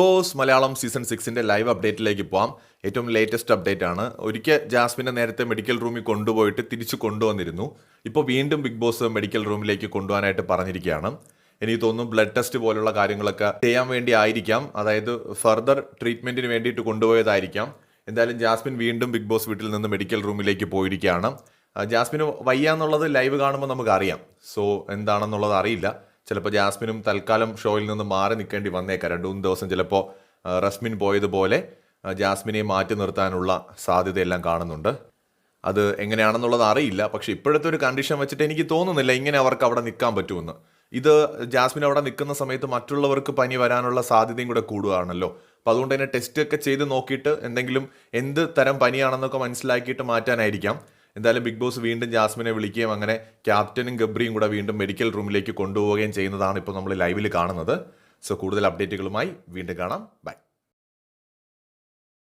Boss Malayalam season സിക്സിന്റെ live അപ്ഡേറ്റിലേക്ക് പോവാം. ഏറ്റവും ലേറ്റസ്റ്റ് അപ്ഡേറ്റ് ആണ്. ഒരിക്കൽ ജാസ്മിനെ നേരത്തെ മെഡിക്കൽ റൂമിൽ കൊണ്ടുപോയിട്ട് തിരിച്ചു കൊണ്ടുവന്നിരുന്നു. ഇപ്പോൾ വീണ്ടും ബിഗ് ബോസ് മെഡിക്കൽ റൂമിലേക്ക് കൊണ്ടുപോകാനായിട്ട് പറഞ്ഞിരിക്കുകയാണ്. എനിക്ക് തോന്നുന്നു ബ്ലഡ് ടെസ്റ്റ് പോലുള്ള കാര്യങ്ങളൊക്കെ ചെയ്യാൻ വേണ്ടി ആയിരിക്കാം. അതായത് ഫർദർ ട്രീറ്റ്മെന്റിന് വേണ്ടിയിട്ട് കൊണ്ടുപോയതായിരിക്കാം. എന്തായാലും ജാസ്മിൻ വീണ്ടും ബിഗ് ബോസ് വീട്ടിൽ നിന്ന് മെഡിക്കൽ റൂമിലേക്ക് പോയിരിക്കുകയാണ്. ജാസ്മിന് വയ്യ എന്നുള്ളത് ലൈവ് കാണുമ്പോൾ നമുക്ക് അറിയാം സോ എന്താണെന്നുള്ളത് അറിയില്ല. ചിലപ്പോൾ ജാസ്മിനും തൽക്കാലം ഷോയിൽ നിന്ന് മാറി നിൽക്കേണ്ടി വന്നേക്കാം. രണ്ടു മൂന്ന് ദിവസം ചിലപ്പോൾ റസ്മിൻ പോയതുപോലെ ജാസ്മിനെ മാറ്റി നിർത്താനുള്ള സാധ്യതയെല്ലാം കാണുന്നുണ്ട്. അത് എങ്ങനെയാണെന്നുള്ളത് അറിയില്ല. പക്ഷേ ഇപ്പോഴത്തെ ഒരു കണ്ടീഷൻ വെച്ചിട്ട് എനിക്ക് തോന്നുന്നില്ല ഇങ്ങനെ അവർക്ക് അവിടെ നിൽക്കാൻ പറ്റുമെന്ന്. ഇത് ജാസ്മിൻ അവിടെ നിൽക്കുന്ന സമയത്ത് മറ്റുള്ളവർക്ക് പനി വരാനുള്ള സാധ്യതയും കൂടെ കൂടുകയാണല്ലോ. അപ്പോൾ അതുകൊണ്ട് തന്നെ ടെസ്റ്റ് ഒക്കെ ചെയ്ത് നോക്കിയിട്ട് എന്തെങ്കിലും എന്ത് തരം പനിയാണെന്നൊക്കെ മനസ്സിലാക്കിയിട്ട് മാറ്റാനായിരിക്കാം. എന്തായാലും ബിഗ് ബോസ് വീണ്ടും ജാസ്മിനെ വിളിക്കുകയും അങ്ങനെ ക്യാപ്റ്റനും ഗബ്രിയും കൂടെ വീണ്ടും മെഡിക്കൽ റൂമിലേക്ക് കൊണ്ടുപോവുകയും ചെയ്യുന്നതാണ് ഇപ്പോൾ നമ്മൾ ലൈവിൽ കാണുന്നത്. സോ കൂടുതൽ അപ്ഡേറ്റുകളുമായി വീണ്ടും കാണാം. ബൈ.